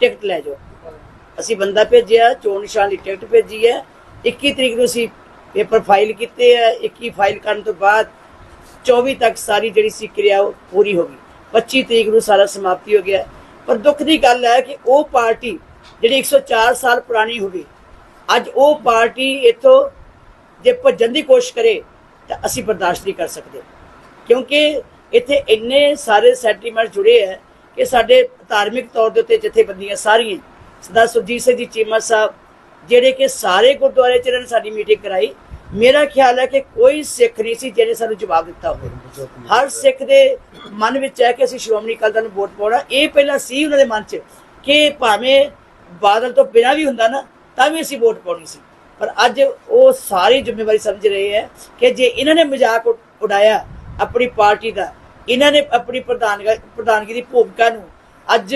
ਟਿਕਟ ਲੈ ਜਾਓ। ਅਸੀਂ ਬੰਦਾ ਭੇਜਿਆ, ਚੋਣ ਨਿਸ਼ਾਨ ਦੀ ਟਿਕਟ ਭੇਜੀ ਹੈ। 21 ਤਰੀਕ ਨੂੰ ਅਸੀਂ ਪੇਪਰ ਫਾਈਲ ਕੀਤੇ ਹੈ। 21 ਫਾਈਲ ਕਰਨ ਤੋਂ ਬਾਅਦ 24 ਤੱਕ ਸਾਰੀ ਜਿਹੜੀ ਸੀ ਕਿਰਿਆ ਉਹ ਪੂਰੀ ਹੋ ਗਈ। 25 ਤਰੀਕ ਨੂੰ ਸਾਰਾ ਸਮਾਪਤੀ ਹੋ ਗਿਆ। ਪਰ ਦੁੱਖ ਦੀ ਗੱਲ ਹੈ ਕਿ ਉਹ ਪਾਰਟੀ ਜਿਹੜੀ 104 ਸਾਲ ਪੁਰਾਣੀ ਹੋ ਗਈ, ਅੱਜ ਉਹ ਪਾਰਟੀ ਇੱਥੋਂ ਜੇ ਭੱਜਣ ਦੀ ਕੋਸ਼ਿਸ਼ ਕਰੇ ਤਾਂ ਅਸੀਂ ਬਰਦਾਸ਼ਤ ਨਹੀਂ ਕਰ ਸਕਦੇ। ਕਿਉਂਕਿ ਇੱਥੇ ਇੰਨੇ ਸਾਰੇ ਸੈਂਟੀਮੈਂਟ ਜੁੜੇ ਹੈ ਕਿ ਸਾਡੇ ਧਾਰਮਿਕ ਤੌਰ ਦੇ ਉੱਤੇ ਜਥੇਬੰਦੀਆਂ ਸਾਰੀਆਂ ਸਰਦਾਰ ਸੁਰਜੀਤ ਸਿੰਘ ਜੀ ਚੀਮਾ ਸਾਹਿਬ, ਜਿਹੜੇ ਕਿ ਸਾਰੇ ਗੁਰਦੁਆਰੇ ਚ ਇਹਨਾਂ ਨੇ ਸਾਡੀ ਮੀਟਿੰਗ ਕਰਾਈ। ਮੇਰਾ ਖਿਆਲ ਹੈ ਕਿ ਕੋਈ ਸਿੱਖ ਨਹੀਂ ਸੀ ਜਿਹਨੇ ਸਾਨੂੰ ਜਵਾਬ ਦਿੱਤਾ ਹੋਵੇ। ਹਰ ਸਿੱਖ ਦੇ ਮਨ ਵਿੱਚ ਹੈ ਕਿ ਅਸੀਂ ਸ਼੍ਰੋਮਣੀ ਅਕਾਲੀ ਦਲ ਨੂੰ ਵੋਟ ਪਾਉਣਾ। ਇਹ ਪਹਿਲਾਂ ਸੀ ਉਹਨਾਂ ਦੇ ਮਨ 'ਚ ਕਿ ਭਾਵੇਂ ਬਾਦਲ ਤੋਂ ਬਿਨਾਂ ਵੀ ਹੁੰਦਾ ਨਾ, ਤਾਂ ਵੀ ਅਸੀਂ ਵੋਟ ਪਾਉਣੀ ਸੀ। ਪਰ ਅੱਜ ਉਹ ਸਾਰੀ ਜ਼ਿੰਮੇਵਾਰੀ ਸਮਝ ਰਹੇ ਹੈ ਕਿ ਜੇ ਇਹਨਾਂ ਨੇ ਮਜ਼ਾਕ ਉਡਾਇਆ ਆਪਣੀ ਪਾਰਟੀ ਦਾ, ਇਹਨਾਂ ਨੇ ਆਪਣੀ ਪ੍ਰਧਾਨਗੀ ਪ੍ਰਧਾਨਗੀ ਦੀ ਭੂਮਿਕਾ ਨੂੰ ਅੱਜ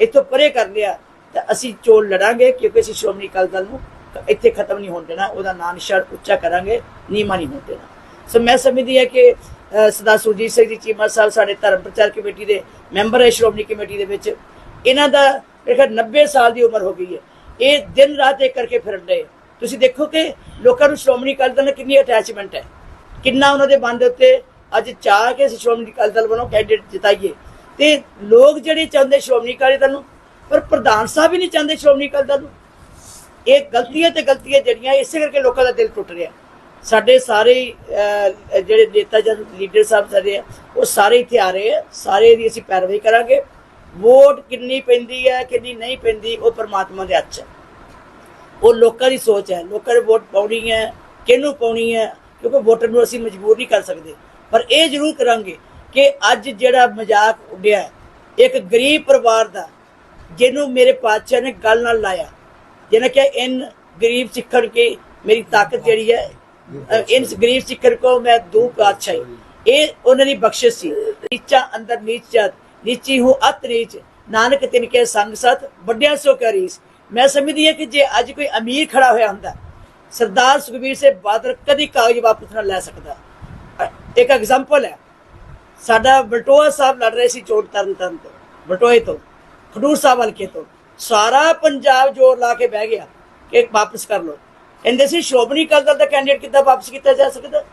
ਇਥੋਂ ਪਰੇ ਕਰ ਲਿਆ ਤਾਂ ਅਸੀਂ ਚੋਣ ਲੜਾਂਗੇ ਕਿਉਂਕਿ ਅਸੀਂ ਸ਼੍ਰੋਮਣੀ ਅਕਾਲੀ ਦਲ ਨੂੰ ਇੱਥੇ ਖਤਮ ਨਹੀਂ ਹੋਣ ਦੇਣਾ ਉਹਦਾ ਨਾਂ ਨਿਸ਼ਾਨ ਉੱਚਾ ਕਰਾਂਗੇ ਨੀਮਾ ਨਹੀਂ ਹੋਣ ਦੇਣਾ। ਸੋ ਮੈਂ ਸਮਝਦੀ ਹਾਂ ਕਿ ਅ, ਸਰਦਾਰ ਸੁਰਜੀਤ ਸਿੰਘ ਜੀ ਚੀਮਾ ਸਾਹਿਬ ਸਾਡੇ ਧਰਮ ਪ੍ਰਚਾਰ ਕਮੇਟੀ ਦੇ ਮੈਂਬਰ ਹੈ ਸ਼੍ਰੋਮਣੀ ਕਮੇਟੀ ਦੇ ਵਿੱਚ। ਇਹਨਾਂ ਦਾ ਮੇਰੇ 90 ਸਾਲ ਦੀ ਉਮਰ ਹੋ ਗਈ ਹੈ। ਇਹ ਦਿਨ ਰਾਤ ਇੱਕ ਕਰਕੇ ਫਿਰਨ ਰਹੇ ਤੁਸੀਂ ਦੇਖੋ ਕਿ ਲੋਕਾਂ ਨੂੰ ਸ਼੍ਰੋਮਣੀ ਅਕਾਲੀ ਦਲ ਨਾਲ ਕਿੰਨੀ ਅਟੈਚਮੈਂਟ ਹੈ। ਕਿੰਨਾ ਉਹਨਾਂ ਦੇ ਮਨ ਦੇ ਉੱਤੇ ਅੱਜ ਚਾਹ ਕੇ ਅਸੀਂ ਸ਼੍ਰੋਮਣੀ ਅਕਾਲੀ ਦਲ ਵੱਲੋਂ ਕੈਂਡੀਡੇਟ ਜਿਤਾਈਏ। ਤੇ ਲੋਕ ਜਿਹੜੇ ਚਾਹੁੰਦੇ ਸ਼੍ਰੋਮਣੀ ਅਕਾਲੀ ਦਲ ਨੂੰ ਪਰ ਪ੍ਰਧਾਨ ਸਾਹਿਬ ਹੀ ਨਹੀਂ ਚਾਹੁੰਦੇ ਸ਼੍ਰੋਮਣੀ ਅਕਾਲੀ ਦਲ ਨੂੰ। ਇਹ ਗਲਤੀਆਂ ਤੇ ਗਲਤੀਆਂ ਜਿਹੜੀਆਂ, ਇਸੇ ਕਰਕੇ ਲੋਕਾਂ ਦਾ ਦਿਲ ਟੁੱਟ ਰਿਹਾ। ਸਾਡੇ ਸਾਰੇ ਜਿਹੜੇ ਨੇਤਾ ਜਨ ਲੀਡਰ ਸਾਹਿਬ ਸਾਡੇ ਉਹ ਸਾਰੇ ਇੱਥੇ ਆ ਰਹੇ ਆ। ਸਾਰੇ ਦੀ ਅਸੀਂ ਪੈਰਵਾਈ ਕਰਾਂਗੇ। ਵੋਟ ਕਿੰਨੀ ਪੈਂਦੀ ਹੈ, ਕਿੰਨੀ ਨਹੀਂ ਪੈਂਦੀ, ਉਹ ਪਰਮਾਤਮਾ ਦੇ ਹੱਥ ਹੈ। ਉਹ ਲੋਕਾਂ ਦੀ ਸੋਚ ਹੈ। ਲੋਕਾਂ ਨੇ ਵੋਟ ਪਾਉਣੀ ਹੈ, ਕਿਹਨੂੰ ਪਾਉਣੀ ਹੈ, ਕਿਉਂਕਿ ਵੋਟਰ ਨੂੰ ਅਸੀਂ ਮਜਬੂਰ ਨਹੀਂ ਕਰ ਸਕਦੇ। ਪਰ ਇਹ ਜ਼ਰੂਰ ਕਰਾਂਗੇ ਕਿ ਅੱਜ ਜਿਹੜਾ ਮਜ਼ਾਕ ਉੱਡਿਆ ਇੱਕ ਗਰੀਬ ਪਰਿਵਾਰ ਦਾ ਜਿਹਨੂੰ ਮੇਰੇ ਪਾਤਸ਼ਾਹ ਨੇ ਗੱਲ ਨਾਲ ਲਾਇਆ। ਜਿਹਨੇ ਕਿ ਇਨ ਗਰੀਬ ਸਿੱਖਣ ਕੇ ਮੇਰੀ ਤਾਕਤ ਜਿਹੜੀ ਹੈ ਇਨ ਗਰੀਬ ਸਿੱਖਣ ਕੋ ਮੈਂ ਦੂ ਪਾਤਸ਼ਾਹੀ। ਇਹ ਉਹਨਾਂ ਦੀ ਬਖਸ਼ਿਸ਼ ਸੀ। ਨੀਚਾ ਅੰਦਰ ਨੀਚ ਨੀਚੀ ਹੂੰ ਅਤ ਨੀਚ। ਨਾਨਕ ਤਿਨ ਕੇ ਸੰਗ ਸਤ ਵੱਡਿਆਂ ਸੋ ਕਰੀਸ ਮੈਂ ਸਮਝਦੀ ਹਾਂ ਕਿ ਜੇ ਅੱਜ ਕੋਈ ਅਮੀਰ ਖੜਾ ਹੋਇਆ ਹੁੰਦਾ ਸਰਦਾਰ ਸੁਖਬੀਰ ਸਿੰਘ ਬਾਦਲ ਕਦੀ ਕਾਗਜ਼ ਵਾਪਸ ਨਾ ਲੈ ਸਕਦਾ। ਇੱਕ ਐਗਜ਼ਾਮਪਲ ਹੈ। ਸਾਡਾ ਬਲਟੋਆ ਸਾਹਿਬ ਲੜ ਰਹੇ ਸੀ ਚੋਣ ਤਰਨ ਤਰਨ ਤੋਂ ਬਲਟੋਏ ਤੋਂ। ਖਡੂਰ ਸਾਹਿਬ ਹਲਕੇ ਤੋਂ ਸਾਰਾ ਪੰਜਾਬ ਜ਼ੋਰ ਲਾ ਕੇ ਬਹਿ ਗਿਆ ਕਿ ਵਾਪਸ ਕਰ ਲਓ। ਕਹਿੰਦੇ ਸੀ ਸ਼ੋਭਨੀ ਅਕਾਲੀ ਦਲ ਦਾ ਕੈਂਡੀਡੇਟ ਕਿੱਦਾਂ ਵਾਪਸ ਕੀਤਾ ਜਾ ਸਕਦਾ?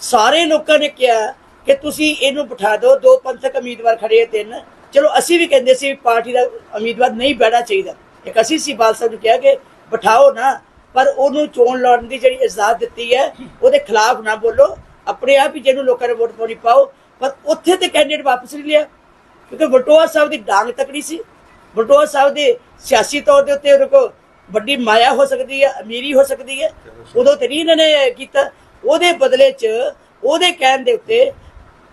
ਸਾਰੇ ਲੋਕਾਂ ਨੇ ਕਿਹਾ ਕਿ ਤੁਸੀਂ ਇਹਨੂੰ ਬਿਠਾ ਦਿਓ, ਦੋ ਪੰਥਕ ਉਮੀਦਵਾਰ ਖੜੇ ਹੈ ਤਿੰਨ। ਚਲੋ, ਅਸੀਂ ਵੀ ਕਹਿੰਦੇ ਸੀ ਪਾਰਟੀ ਦਾ ਉਮੀਦਵਾਰ ਨਹੀਂ ਬੈਠਣਾ ਚਾਹੀਦਾ। ਇੱਕ ਅਸੀਂ ਸੀ ਬਾਲ ਸਾਹਿਬ ਨੂੰ ਕਿਹਾ ਕਿ ਬਿਠਾਓ ਨਾ, ਪਰ ਉਹਨੂੰ ਚੋਣ ਲੜਨ ਦੀ ਜਿਹੜੀ ਇਜਾਜ਼ਤ ਦਿੱਤੀ ਹੈ, ਉਹਦੇ ਖਿਲਾਫ ਨਾ ਬੋਲੋ। ਆਪਣੇ ਆਪ ਹੀ ਜਿਹਨੂੰ ਲੋਕਾਂ ਨੇ ਵੋਟ ਪਾਉਣੀ ਪਾਓ। ਪਰ ਉੱਥੇ ਤੇ ਕੈਂਡੀਡੇਟ ਵਾਪਸ ਨਹੀਂ ਲਿਆ। ਕਿਉਂਕਿ ਬਟੋਆ ਸਾਹਿਬ ਦੀ ਡਾਂਗ ਤਕੜੀ ਸੀ। ਬਟੋਆ ਸਾਹਿਬ ਦੇ ਸਿਆਸੀ ਤੌਰ ਦੇ ਉੱਤੇ ਉਹਨਾਂ ਕੋ ਵੱਡੀ ਮਾਇਆ ਹੋ ਸਕਦੀ ਹੈ, ਅਮੀਰੀ ਹੋ ਸਕਦੀ ਹੈ। ਉਦੋਂ ਤੇ ਨਹੀਂ ਇਹਨਾਂ ਨੇ ਕੀਤਾ। ਉਹਦੇ ਬਦਲੇ 'ਚ ਉਹਦੇ ਕਹਿਣ ਦੇ ਉੱਤੇ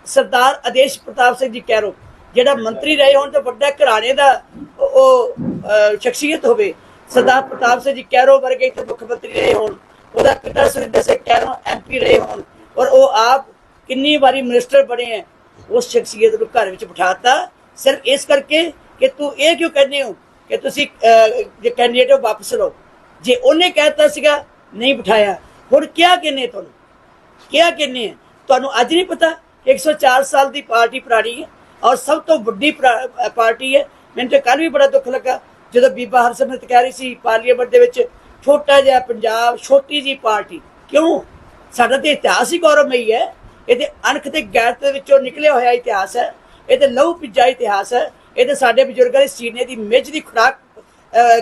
ਸਰਦਾਰ ਆਦੇਸ਼ ਪ੍ਰਤਾਪ ਸਿੰਘ ਜੀ ਕੈਰੋ ਜਿਹੜਾ ਮੰਤਰੀ ਰਹੇ ਹੋਣ ਤੇ ਵੱਡਾ ਘਰਾਣੇ ਦਾ ਉਹ- ਸ਼ਖਸੀਅਤ ਹੋਵੇ, ਸਰਦਾਰ ਪ੍ਰਤਾਪ ਸਿੰਘ ਜੀ ਕਹਿਰੋ ਵਰਗੇ ਇੱਥੇ ਮੁੱਖ ਮੰਤਰੀ ਰਹੇ ਹੋਣ, ਉਹਦਾ ਪਿਤਾ ਸੁਰਿੰਦਰ ਸਿੰਘ ਕੈਰੋ ਐਮਪੀ ਰਹੇ ਹੋਣ, ਔਰ ਉਹ ਆਪ ਕਿੰਨੀ ਵਾਰੀ ਮਿਨਿਸਟਰ ਬਣੇ ਹੈ ਉਸ ਸ਼ਖਸੀਅਤ ਨੂੰ ਘਰ ਵਿੱਚ ਬਿਠਾਤਾ। ਸਿਰਫ ਇਸ ਕਰਕੇ ਕਿ ਤੂੰ ਇਹ ਕਿਉਂ ਕਹਿੰਦੇ ਹੋ ਕਿ ਤੁਸੀਂ ਜੇ ਕੈਂਡੀਡੇਟ ਹੋ, ਵਾਪਸ ਲਓ। ਜੇ ਉਹਨੇ ਕਹਿਤਾ ਸੀਗਾ, ਨਹੀਂ ਬਿਠਾਇਆ। ਹੁਣ ਕਿਆ ਕਹਿੰਨੇ ਤੁਹਾਨੂੰ? ਕਿਆ ਕਹਿੰਨੇ ਆ? ਤੁਹਾਨੂੰ ਅੱਜ ਨਹੀਂ ਪਤਾ ਕਿ 104 ਸਾਲ ਦੀ ਪਾਰਟੀ ਪੁਰਾਣੀ ਹੈ ਔਰ ਸਭ ਤੋਂ ਵੱਡੀ ਪਾਰਟੀ ਹੈ। ਮੈਨੂੰ ਤਾਂ ਕੱਲ ਵੀ ਬੜਾ ਦੁੱਖ ਲੱਗਾ ਜਦੋਂ ਬੀਬਾ ਹਰਸਿਮਰਤ ਕਹਿ ਰਹੀ ਸੀ ਪਾਰਲੀਮੈਂਟ ਦੇ ਵਿੱਚ ਛੋਟਾ ਜਿਹਾ ਪੰਜਾਬ, ਛੋਟੀ ਜੀ ਪਾਰਟੀ। ਕਿਉਂ? ਸਾਡਾ ਤੇ ਇਤਿਹਾਸ ਹੀ ਗੌਰਵਮਈ ਹੈ। ਇਹਦੇ ਅਣਖ ਤੇ ਗੈਰਤ ਦੇ ਵਿੱਚੋਂ ਨਿਕਲਿਆ ਹੋਇਆ ਇਤਿਹਾਸ ਹੈ। ਇਹ ਤੇ ਲਹੂ ਪਿੱਜਾ ਇਤਿਹਾਸ ਹੈ। ਇਹ ਤੇ ਸਾਡੇ ਬਜ਼ੁਰਗਾਂ ਦੇ ਸੀਨੇ ਦੀ ਮਿੱਝ ਦੀ ਖੁਰਾਕ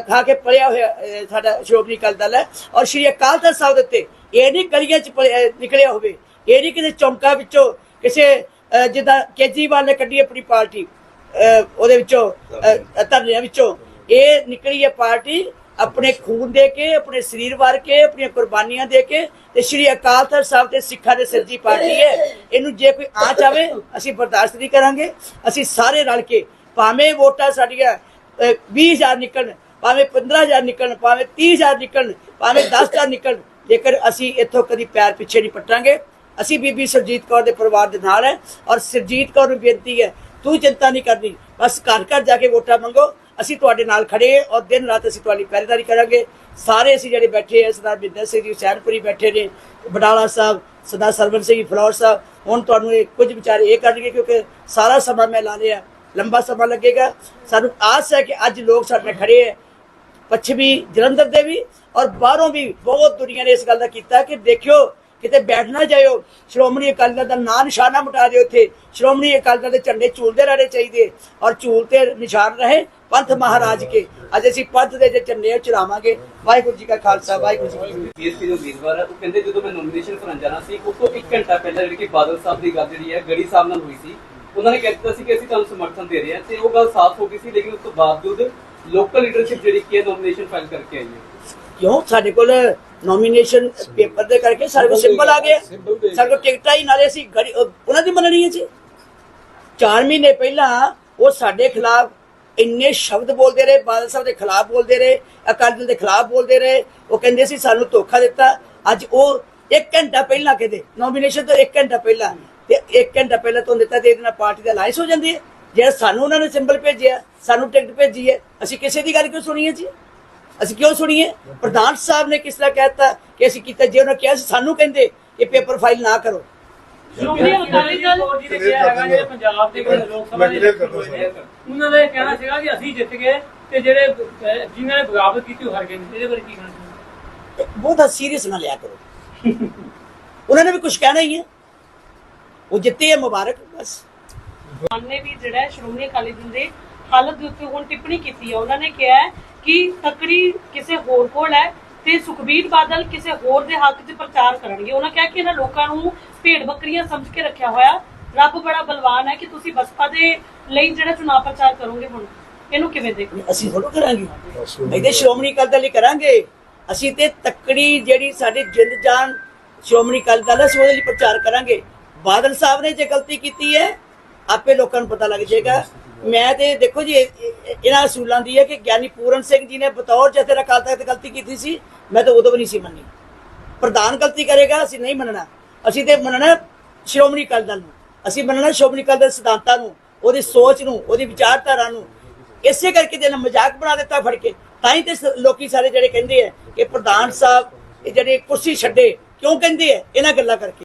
ਖਾ ਕੇ ਪਲਿਆ ਹੋਇਆ ਸਾਡਾ ਸ਼੍ਰੋਮਣੀ ਅਕਾਲੀ ਦਲ ਹੈ। ਔਰ ਸ਼੍ਰੀ ਅਕਾਲ ਤਖਤ ਸਾਹਿਬ ਦੇ ਉੱਤੇ ਇਹ ਨਹੀਂ ਗਲੀਆਂ ਚ ਪਲਿਆ- ਨਿਕਲਿਆ ਹੋਵੇ। ਇਹ ਨਹੀਂ ਕਿਸੇ ਚੌਂਕਾ ਵਿੱਚੋਂ ਕਿਸੇ ਜਿੱਦਾਂ ਕੇਜਰੀਵਾਲ ਨੇ ਕੱਢੀ ਆਪਣੀ ਪਾਰਟੀ ਉਹਦੇ ਵਿੱਚੋਂ ਧਰਨਿਆਂ ਵਿੱਚੋਂ। ਇਹ ਨਿਕਲੀ ਹੈ ਪਾਰਟੀ ਆਪਣੇ ਖੂਨ ਦੇ ਕੇ, ਆਪਣੇ ਸਰੀਰ ਵਾਰ ਕੇ, ਆਪਣੀਆਂ ਕੁਰਬਾਨੀਆਂ ਦੇ ਕੇ ਤੇ ਸ਼੍ਰੀ ਅਕਾਲ ਤਖਤ ਸਾਹਿਬ ਤੇ ਸਿੱਖਾਂ ਦੇ ਸਿਰਜੀ ਪਾਰਟੀ ਹੈ। ਇਹਨੂੰ ਜੇ ਕੋਈ ਆਂਚ ਆਵੇ ਅਸੀਂ ਬਰਦਾਸ਼ਤ ਨਹੀਂ ਕਰਾਂਗੇ। ਅਸੀਂ ਸਾਰੇ ਰਲ ਕੇ ਭਾਵੇਂ ਵੋਟਾਂ ਸਾਡੀਆਂ, ਅਹ 20000 ਨਿਕਲਣ, ਭਾਵੇਂ 15000 ਨਿਕਲਣ, ਭਾਵੇਂ 30000 ਨਿਕਲਣ, ਭਾਵੇਂ 10000 ਨਿਕਲਣ, ਜੇਕਰ ਅਸੀਂ ਇੱਥੋਂ ਕਦੀ ਪੈਰ ਪਿੱਛੇ ਨਹੀਂ ਪੱਟਾਂਗੇ। ਅਸੀਂ ਬੀਬੀ ਸਰਜੀਤ ਕੌਰ ਦੇ ਪਰਿਵਾਰ ਦੇ ਨਾਲ ਹੈ ਔਰ ਸਰਜੀਤ ਕੌਰ ਨੂੰ ਬੇਨਤੀ ਹੈ, ਤੂੰ ਚਿੰਤਾ ਨਹੀਂ ਕਰਨੀ, ਬਸ ਘਰ ਘਰ ਜਾ ਕੇ ਵੋਟਾਂ ਮੰਗੋ। ਅਸੀਂ ਤੁਹਾਡੇ ਨਾਲ ਖੜੇ ਔਰ ਦਿਨ ਰਾਤ ਅਸੀਂ ਤੁਹਾਡੀ ਪਹਿਰੇਦਾਰੀ ਕਰਾਂਗੇ। ਸਾਰੇ ਅਸੀਂ ਜਿਹੜੇ ਬੈਠੇ ਆ, ਸਰਦਾਰ ਬਿੰਦਰ ਸਿੰਘ ਜੀ, ਸੈਨਪੁਰੀ ਬੈਠੇ ਨੇ, ਬਡਾਲਾ ਸਾਹਿਬ, ਸਰਦਾਰ ਸਰਵਨ ਸਿੰਘ ਜੀ, ਫਲੌਰ ਸਾਹਿਬ, ਹੁਣ ਤੁਹਾਨੂੰ ਇਹ ਕੁਝ ਵਿਚਾਰੇ ਇਹ ਕਰਨਗੇ ਕਿਉਂਕਿ ਸਾਰਾ ਸਮਾਂ ਮੈਂ ਲਾ ਲਿਆ ਲੰਬਾ ਸਮਾਂ ਲੱਗੇਗਾ। ਸਾਨੂੰ ਆਸ ਹੈ ਕਿ ਅੱਜ ਲੋਕ ਸਾਡੇ ਨਾਲ ਖੜੇ ਹੈ। ਪੱਛਮੀ ਜਲੰਧਰ ਦੇ ਵੀ ਔਰ ਬਾਹਰੋਂ ਵੀ ਬਹੁਤ ਦੁਨੀਆ ਨੇ ਇਸ ਗੱਲ ਦਾ ਕੀਤਾ ਕਿ ਦੇਖਿਓ, ਕਿਤੇ ਬੈਠਣਾ ਜਾਇਓ। ਸ਼੍ਰੋਮਣੀ ਅਕਾਲੀ ਦਲ ਦਾ ਨਾਂ ਨਿਸ਼ਾਨਾ ਮਿਟਾ ਦਿਓ ਉੱਥੇ। ਸ਼੍ਰੋਮਣੀ ਅਕਾਲੀ ਦਲ ਦੇ ਝੰਡੇ ਝੂਲਦੇ ਰਹਿਣੇ ਚਾਹੀਦੇ ਔਰ ਝੂਲ ਤੇ ਨਿਸ਼ਾਨ ਰਹੇ। ਪੰਥ ਮਹਾਰਾਜ ਕੇ। ਅੱਜ ਅਸੀਂ ਪੰਥ ਦੇ ਜੇ ਉਹ ਚਲਾਵਾਂਗੇ ਵਾਹਿਗੁਰੂ ਜੀ ਕਾ ਖਾਲਸਾ ਵਾਹਿਗੁਰੂ ਜੀ ਕੀ ਫਤਿਹ। ਬੀਐਸਪੀ ਦੇ ਉਮੀਦਵਾਰ ਹੈ ਉਹ ਕਹਿੰਦੇ ਜਦੋਂ ਮੈਂ ਨੋਮੀਨੇਸ਼ਨ ਕਰਨ ਜਾਣਾ ਸੀ ਉਸ ਤੋਂ 1 ਘੰਟਾ ਪਹਿਲਾਂ ਜਿਹੜੀ ਕਿ ਬਾਦਲ ਸਾਹਿਬ ਦੀ ਗੱਲ ਜਿਹੜੀ ਹੈ ਗੜੀ ਸਾਹਿਬ ਨਾਲ ਹੋਈ ਸੀ। ਉਹਨਾਂ ਨੇ ਕਹਿ ਦਿੱਤਾ ਸੀ ਕਿ ਅਸੀਂ ਤੁਹਾਨੂੰ ਸਮਰਥਨ ਦੇ ਰਹੇ ਹਾਂ ਤੇ ਉਹ ਗੱਲ ਸਾਫ਼ ਹੋ ਗਈ ਸੀ ਲੇਕਿਨ ਉਸ ਤੋਂ ਬਾਵਜੂਦ ਲੋਕਲ ਲੀਡਰਸ਼ਿਪ ਜਿਹੜੀ ਕਿ ਹੈ ਨੋਮੀਨੇਸ਼ਨ ਫਾਈਲ ਕਰਕੇ ਆਈ ਹੈ। ਕਿਉਂ? ਸਾਡੇ ਕੋਲ ਨੋਮੀਨੇਸ਼ਨ ਪੇਪਰ ਦੇ ਕਰਕੇ ਸਾਡੇ ਕੋਲ ਸਿੰਬਲ ਆ ਗਿਆ। ਸਾਡੇ ਕੋਲ ਟਿਕਟਾਂ ਹੀ ਨਾਲੇ ਅਸੀਂ ਉਹਨਾਂ ਦੀ ਮੰਨਣੀ ਹੈ ਜੀ। 4 ਮਹੀਨੇ ਪਹਿਲਾਂ ਉਹ ਸਾਡੇ ਖਿਲਾਫ ਇੰਨੇ ਸ਼ਬਦ ਬੋਲਦੇ ਰਹੇ ਬਾਦਲ ਸਾਹਿਬ ਦੇ ਖਿਲਾਫ ਬੋਲਦੇ ਰਹੇ ਅਕਾਲੀ ਦਲ ਦੇ ਖਿਲਾਫ ਬੋਲਦੇ ਰਹੇ ਉਹ ਕਹਿੰਦੇ ਸੀ ਸਾਨੂੰ ਧੋਖਾ ਦਿੱਤਾ। ਅੱਜ ਉਹ 1 ਘੰਟਾ ਪਹਿਲਾਂ ਕਹਿੰਦੇ ਨੋਮੀਨੇਸ਼ਨ ਤੋਂ 1 ਘੰਟਾ ਪਹਿਲਾਂ ਤੇ 1 ਘੰਟਾ ਪਹਿਲਾਂ ਤੋਂ ਦਿੱਤਾ ਤੇ ਇਹਦੇ ਨਾਲ ਪਾਰਟੀ ਦਾ ਅਲਾਈਅੰਸ ਹੋ ਜਾਂਦੀ ਹੈ। ਜਿਹੜਾ ਸਾਨੂੰ ਉਹਨਾਂ ਨੇ ਸਿੰਬਲ ਭੇਜਿਆ ਸਾਨੂੰ ਟਿਕਟ ਭੇਜੀ ਹੈ। ਅਸੀਂ ਕਿਸੇ ਦੀ ਗੱਲ ਕਿਉਂ ਸੁਣੀ ਹੈ ਜੀ? ਅਸੀਂ ਕਿਉਂ ਸੁਣੀਏ? ਪ੍ਰਧਾਨ ਸਾਹਿਬ ਨੇ ਕਿਸ ਤਰ੍ਹਾਂ ਕਹਿਤਾ ਕਿ ਅਸੀਂ ਕੀਤਾ ਜੇ ਉਹਨਾਂ ਕਿਹਾ ਸੀ ਸਾਨੂੰ ਕਹਿੰਦੇ ਇਹ ਪੇਪਰ ਫਾਈਲ ਨਾ ਕਰੋ। ਸ਼੍ਰੋਮਣੀ ਅਕਾਲੀ ਦਲ ਜੀ ਨੇ ਕਿਹਾ ਹੈਗਾ ਜਿਹੜੇ ਪੰਜਾਬ ਦੇ ਲੋਕ ਸਭਾ ਦੇ ਇਲੈਕਸ਼ਨ ਹੋਏ ਨੇ ਉਹਨਾਂ ਦਾ ਇਹ ਕਹਿਣਾ ਸੀਗਾ ਕਿ ਅਸੀਂ ਜਿੱਤ ਗਏ ਤੇ ਜਿਹੜੇ ਅਹ, ਜਿਨ੍ਹਾਂ ਨੇ ਬਗਾਵਤ ਕੀਤੀ ਉਹ ਹਾਰ ਗਏ ਨੇ ਇਹਦੇ ਬਾਰੇ ਕੀ ਕਹਿਣਾ ਚਾਹੁੰਦੇ ਬਹੁਤ ਸੀਰੀਅਸ ਨਾ ਲਿਆ ਕਰੋ। ਉਹਨਾਂ ਨੇ ਵੀ ਕੁਝ ਕਹਿਣਾ ਹੀ ਹੈ। ਉਹ ਜਿੱਤੇ ਹੈ ਮੁਬਾਰਕ ਬਸ। ਮਾਨ ਨੇ ਵੀ ਜਿਹੜਾ ਹੈ ਸ਼੍ਰੋਮਣੀ ਅਕਾਲੀ ਦਲ ਦੇ ਹਾਲਤ ਦੇ ਉੱਤੇ ਹੁਣ ਟਿੱਪਣੀ ਕੀਤੀ ਹੈ। ਉਹਨਾਂ ਨੇ ਕਿਹਾ ਹੈ ਕਿ ਤਕੜੀ ਕਿਸੇ ਹੋਰ ਕੋਲ ਹੈ ਤੇ ਸੁਖਬੀਰ ਬਾਦਲ ਕਿਸੇ ਹੋਰ ਦੇ ਹੱਕ 'ਚ ਪ੍ਰਚਾਰ ਕਰਨਗੇ। ਉਹਨਾਂ ਕਿਹਾ ਕਿ ਇਹਨਾਂ ਲੋਕਾਂ ਨੂੰ ਭੇਡ ਬੱਕਰੀਆਂ ਸਮਝ ਕੇ ਰੱਖਿਆ ਹੋਇਆ ਰੱਬ ਬੜਾ ਬਲਵਾਨ ਹੈ ਕਿ ਤੁਸੀਂ ਬਸਪਾ ਦੇ ਲਈ ਜਿਹੜਾ ਚੁਣਾਵ ਪ੍ਰਚਾਰ ਕਰੋਗੇ ਹੁਣ। ਇਹਨੂੰ ਕਿਵੇਂ ਦੇਖਦੇ ਹੋ? ਅਸੀਂ ਥੋੜ੍ਹਾ ਕਰਾਂਗੇ। ਇਹਦੇ ਸ਼੍ਰੋਮਣੀ ਅਕਾਲੀ ਦਲ ਲਈ ਕਰਾਂਗੇ। ਅਸੀਂ ਤੇ ਤੱਕੜੀ ਜਿਹੜੀ ਸਾਡੀ ਜਿੰਦ ਜਾਨ ਸ਼੍ਰੋਮਣੀ ਅਕਾਲੀ ਦਲ ਹੈ, ਅਸੀਂ ਉਹਦੇ ਲਈ ਪ੍ਰਚਾਰ ਕਰਾਂਗੇ। ਬਾਦਲ ਸਾਹਿਬ ਨੇ ਜੇ ਗਲਤੀ ਕੀਤੀ ਹੈ ਆਪੇ ਲੋਕਾਂ ਨੂੰ ਪਤਾ ਲੱਗ ਜਾਏਗਾ। ਮੈਂ ਤੇ ਦੇਖੋ ਜੀ ਇਹ- ਇਹ- ਇਹਨਾਂ ਅਸੂਲਾਂ ਦੀ ਹੈ ਕਿ ਗਿਆਨੀ ਪੂਰਨ ਸਿੰਘ ਜੀ ਨੇ ਬਤੌਰ ਜਥੇਦਾਰ ਅਕਾਲ ਤਖਤ ਗਲਤੀ ਕੀਤੀ ਸੀ। ਮੈਂ ਤਾਂ ਉਦੋਂ ਵੀ ਨਹੀਂ ਸੀ ਮੰਨੀ। ਪ੍ਰਧਾਨ ਗਲਤੀ ਕਰੇਗਾ ਅਸੀਂ ਨਹੀਂ ਮੰਨਣਾ। ਅਸੀਂ ਤੇ ਮੰਨਣਾ ਸ਼੍ਰੋਮਣੀ ਅਕਾਲੀ ਦਲ ਨੂੰ। ਅਸੀਂ ਮੰਨਣਾ ਸ਼੍ਰੋਮਣੀ ਅਕਾਲੀ ਦੇ ਸਿਧਾਂਤਾਂ ਨੂੰ, ਉਹਦੀ ਸੋਚ ਨੂੰ, ਉਹਦੀ ਵਿਚਾਰਧਾਰਾ ਨੂੰ। ਇਸੇ ਕਰਕੇ ਤੇ ਮਜ਼ਾਕ ਬਣਾ ਦਿੱਤਾ ਫੜ ਕੇ, ਤਾਂ ਹੀ ਤੇ ਸ- ਲੋਕੀ ਸਾਰੇ ਜਿਹੜੇ ਕਹਿੰਦੇ ਆ ਕਿ ਪ੍ਰਧਾਨ ਸਾਹਿਬ ਇਹ ਜਿਹੜੇ ਕੁਰਸੀ ਛੱਡੇ, ਕਿਉਂ ਕਹਿੰਦੇ ਆ? ਇਹਨਾਂ ਗੱਲਾਂ ਕਰਕੇ।